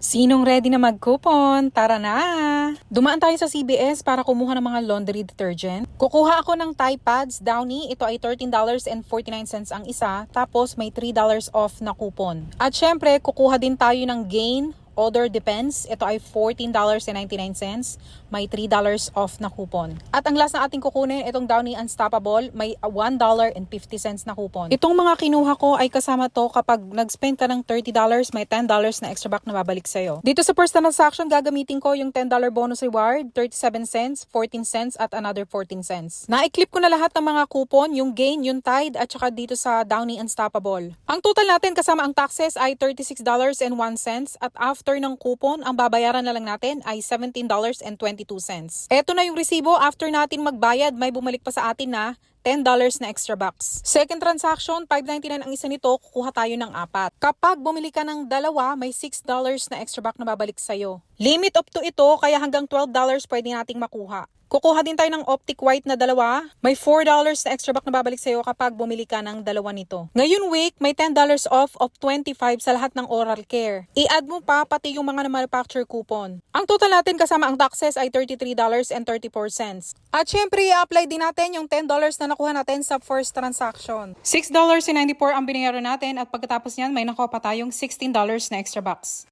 Sinong ready na mag-coupon? Tara na! Dumaan tayo sa CBS para kumuha ng mga laundry detergent. Kukuha ako ng Tide Pads Downy. Ito ay $13.49 ang isa. Tapos may $3 off na coupon. At syempre, kukuha din tayo ng Gain Order Depends. Ito ay $14.99. May $3 off na coupon. At ang last na ating kukunin, itong Downy Unstoppable, may $1.50 na coupon. Itong mga kinuha ko ay kasama to kapag nag-spend ka ng $30, may $10 na extra back na babalik sa'yo. Dito sa first transaction, gagamitin ko yung $10 bonus reward, 37 cents, 14 cents, at another 14 cents. Na-equip ko na lahat ng mga coupon, yung Gain, yung Tide, at saka dito sa Downy Unstoppable. Ang total natin kasama ang taxes ay $36.01 at after ng coupon, ang babayaran na lang natin ay $17.22. Eto na yung resibo, after natin magbayad, may bumalik pa sa atin na $10 na extra bucks. Second transaction, $5.99 ang isa nito, kukuha tayo ng apat. Kapag bumili ka ng dalawa, may $6 na extra buck na babalik sa'yo. Limit up to ito, kaya hanggang $12 pwede nating makuha. Kukuha din tayo ng Optic White na dalawa. May $4 na extra back na babalik sa'yo kapag bumili ka ng dalawa nito. Ngayon week, may $10 off of 25 sa lahat ng oral care. I-add mo pa pati yung mga na-manufacture coupon. Ang total natin kasama ang taxes ay $33.34. At syempre, i-apply din natin yung $10 na nakuha natin sa first transaction. $6.94 ang binayaran natin at pagkatapos niyan, may nakuha pa tayong $16 na extra bucks.